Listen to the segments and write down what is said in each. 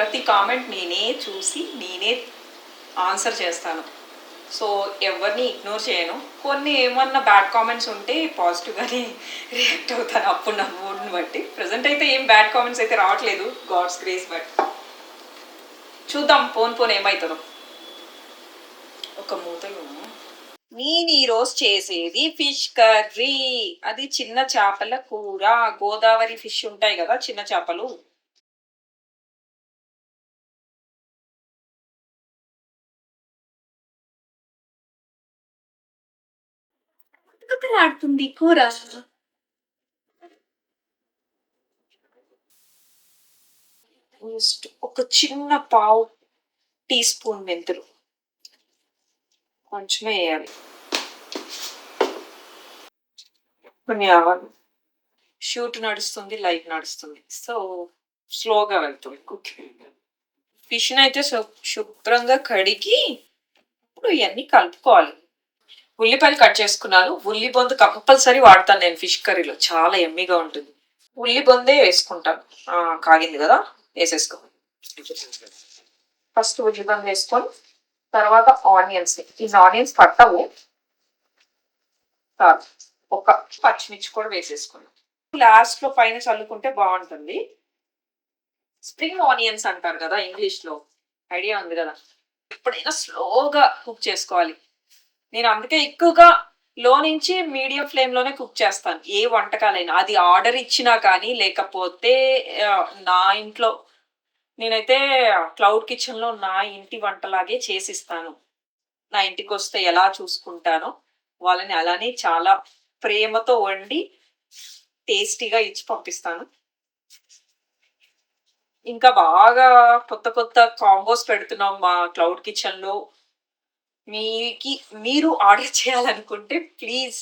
ప్రతి కామెంట్ నేనే చూసి నేనే ఆన్సర్ చేస్తాను. సో ఎవరిని ఇగ్నోర్ చేయను. కొన్ని ఏమన్నా బ్యాడ్ కామెంట్స్ ఉంటే పాజిటివ్గానే రియాక్ట్ అవుతాను. అప్పుడు నా మూడ్ని బట్టి. ప్రజెంట్ అయితే ఏం బ్యాడ్ కామెంట్స్ అయితే రావట్లేదు. గాడ్స్ గ్రేస్ బట్ చూద్దాం. పోన్ పోన్ ఏమవుతుందో ఒక మూతలు నేను ఈరోజు చేసేది ఫిష్ కర్రీ. అది చిన్న చేపల కూర. గోదావరి ఫిష్ ఉంటాయి కదా చిన్న చేపలు. ఆడుతుంది కూర? ఒక చిన్న పావు టీ స్పూన్ మెంతులు కొంచెమే వేయాలి. కొన్ని ఆవాలు. షూట్ నడుస్తుంది లైవ్ నడుస్తుంది. సో స్లోగా వెళ్తుంది. కుకింగ్ ఫిష్ని అయితే శుభ్రంగా కడిగి ఇప్పుడు ఇవన్నీ కలుపుకోవాలి. ఉల్లిపాయలు కట్ చేసుకున్నాను. ఉల్లి బొందు కంపల్సరీ వాడతాను నేను ఫిష్ కర్రీలో. చాలా ఎమ్మీగా ఉంటుంది. ఉల్లి బొందే వేసుకుంటాను. కాగింది కదా? వేసేసుకో. ఫస్ట్ ఉల్లి బొందు వేసుకొని తర్వాత ఆనియన్స్. ఈ ఆనియన్స్ పట్టవు. ఒక పచ్చిమిర్చి కూడా వేసేసుకున్నాం. లాస్ట్లో పైన చల్లుకుంటే బాగుంటుంది. స్ప్రింగ్ ఆనియన్స్ అంటారు కదా ఇంగ్లీష్లో. ఐడియా ఉంది కదా? ఎప్పుడైనా స్లోగా కుక్ చేసుకోవాలి. నేను అందుకే ఎక్కువగా లో నుంచి మీడియం ఫ్లేమ్లోనే కుక్ చేస్తాను. ఏ వంటకాలైనా. అది ఆర్డర్ ఇచ్చినా కానీ లేకపోతే నా ఇంట్లో నేనైతే క్లౌడ్ కిచెన్లో నా ఇంటి వంటలాగే చేసిస్తాను. నా ఇంటికి వస్తే ఎలా చూసుకుంటానో వాళ్ళని అలానే చాలా ప్రేమతో వండి టేస్టీగా ఇచ్చి పంపిస్తాను. ఇంకా బాగా కొత్త కొత్త కాంబోస్ పెడుతున్నాం మా క్లౌడ్ కిచెన్లో మీకి మీరు ఆర్డర్ చేయాలనుకుంటే ప్లీజ్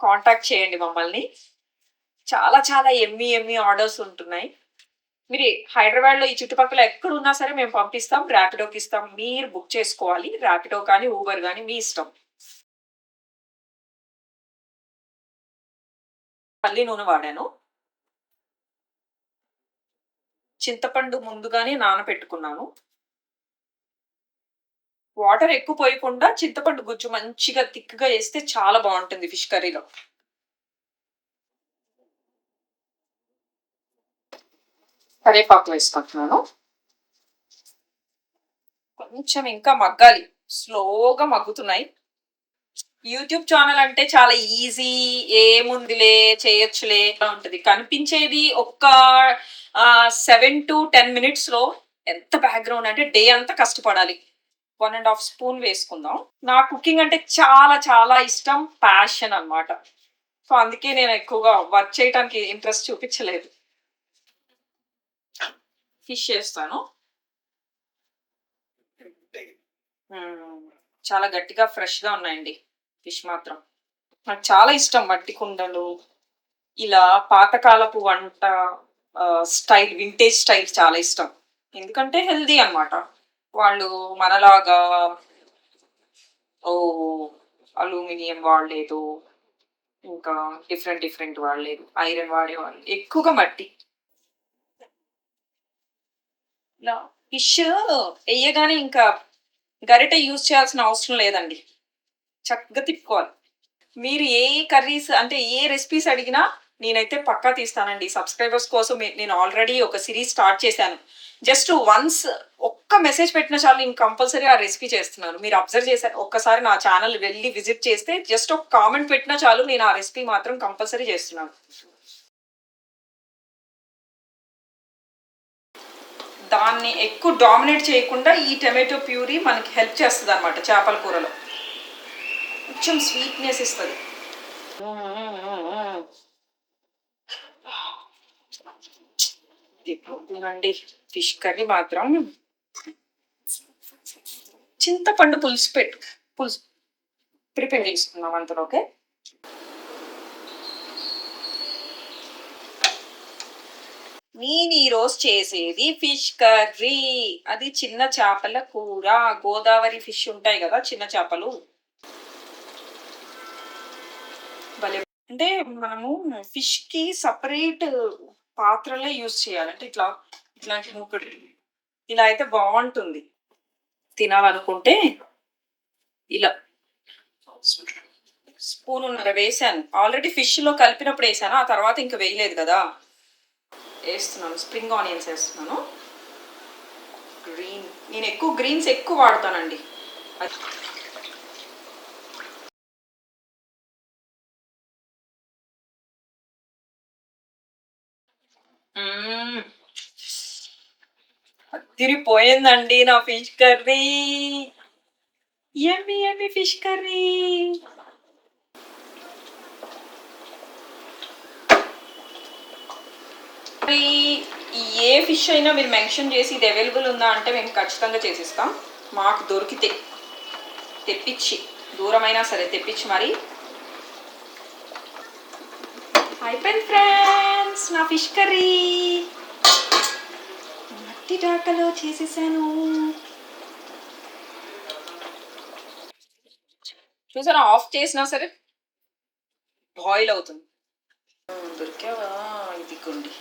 కాంటాక్ట్ చేయండి మమ్మల్ని. చాలా చాలా ఎమ్మి ఎమ్మి ఆర్డర్స్ ఉంటున్నాయి. మీరు హైదరాబాద్లో ఈ చుట్టుపక్కల ఎక్కడ ఉన్నా సరే మేము పంపిస్తాం ర్యాపిడోకి ఇస్తాం. మీరు బుక్ చేసుకోవాలి. ర్యాపిడో కానీ ఊబర్ కానీ మీ ఇష్టం. పల్లి నూనె వాడాను. చింతపండు ముందుగానే నానబెట్టుకున్నాను. వాటర్ ఎక్కువ పోయకుండా చింతపండు గుజ్జు మంచిగా థిక్గా వేస్తే చాలా బాగుంటుంది ఫిష్ కర్రీలో. కరేపాకు వేసుకుంటున్నాను. కొంచెం ఇంకా మగ్గాలి. స్లోగా మగ్గుతున్నాయి. యూట్యూబ్ ఛానల్ అంటే చాలా ఈజీ ఏముందిలే చేయొచ్చులే ఉంటది. కనిపించేది ఒక్క సెవెన్ టు టెన్ మినిట్స్లో ఎంత బ్యాక్గ్రౌండ్ అంటే డే అంతా కష్టపడాలి. వన్ అండ్ హాఫ్ స్పూన్ వేసుకుందాం. నా కుకింగ్ అంటే చాలా చాలా ఇష్టం ప్యాషన్ అన్నమాట. సో అందుకే నేను ఎక్కువగా వర్క్ చేయడానికి ఇంట్రెస్ట్ చూపించలేదు. ఫిష్ చేస్తాను. చాలా గట్టిగా ఫ్రెష్గా ఉన్నాయండి ఫిష్ మాత్రం. నాకు చాలా ఇష్టం మట్టి కుండలు. ఇలా పాతకాలపు వంట స్టైల్ వింటేజ్ స్టైల్ చాలా ఇష్టం. ఎందుకంటే హెల్దీ అన్నమాట. వాళ్ళు మనలాగా ఓ అలూమినియం వాడలేదు. ఇంకా డిఫరెంట్ డిఫరెంట్ వాడలేదు. ఐరన్ వాడేవాళ్ళు. ఎక్కువగా మట్టి. ఫిష్ వేయగానే ఇంకా గరిటె యూజ్ చేయాల్సిన అవసరం లేదండి. చక్కగా తిప్పుకోవాలి. మీరు ఏ కర్రీస్ అంటే ఏ రెసిపీస్ అడిగినా నేనైతే పక్కా తీస్తానండి. సబ్స్క్రైబర్స్ కోసం నేను ఆల్రెడీ ఒక సిరీస్ స్టార్ట్ చేశాను. జస్ట్ వన్స్ ఒక్క మెసేజ్ పెట్టిన చాలు నేను కంపల్సరీ ఆ రెసిపీ చేస్తున్నాను. మీరు అబ్జర్వ్ చేశారు ఒక్కసారి నా ఛానల్ వెళ్ళి విజిట్ చేస్తే జస్ట్ ఒక కామెంట్ పెట్టినా చాలు నేను ఆ రెసిపీ మాత్రం కంపల్సరీ చేస్తున్నాను. దాన్ని ఎక్కువ డామినేట్ చేయకుండా ఈ టమాటో ప్యూరీ మనకి హెల్ప్ చేస్తుంది అనమాట చేపల కూరలో. కొంచెం స్వీట్నెస్ ఇస్తుంది. తినండి ఫిష్ కర్రీ మాత్రం చింతపండు పులుసు పెట్టు పులుసు ప్రిపేర్ చేసుకున్నాం అంతలో ఓకే? నేను ఈరోజు చేసేది ఫిష్ కర్రీ. అది చిన్న చేపల కూర. గోదావరి ఫిష్ ఉంటాయి కదా చిన్న చేపలు. భలే. అంటే మనము ఫిష్కి సపరేట్ పాత్రలే యూజ్ చేయాలంటే ఇట్లా ఇట్లాంటి మూకుడు ఇలా అయితే బాగుంటుంది. తినాలనుకుంటే ఇలా. స్పూన్ ఉన్నర వేసాను. ఆల్రెడీ ఫిష్లో కలిపినప్పుడు వేసాను. ఆ తర్వాత ఇంకా వేయలేదు కదా. వేస్తున్నాను. స్ప్రింగ్ ఆనియన్స్ వేస్తున్నాను. గ్రీన్. నేను ఎక్కువ గ్రీన్స్ ఎక్కువ వాడతానండి. అది- తిరిగిపోయిందండి నా ఫిష్ కర్రీ. ఎమ్మి ఎమ్మి ఫిష్ కర్రీ? ఏ ఫిష్ అయినా మీరు మెన్షన్ చేసి ఇది అవైలబుల్ ఉందా అంటే మేము ఖచ్చితంగా చేసిస్తాం. మాకు దొరికితే తెప్పించి దూరమైనా సరే తెప్పించి మరి. అయిపోయింది ఫ్రెండ్స్ నా ఫిష్ కర్రీ. మట్టి డాకలో చేసేసాను. చూసారా ఆఫ్ చేసినా సరే బాయిల్ అవుతుంది. దొరికావా? ఇది కొండి.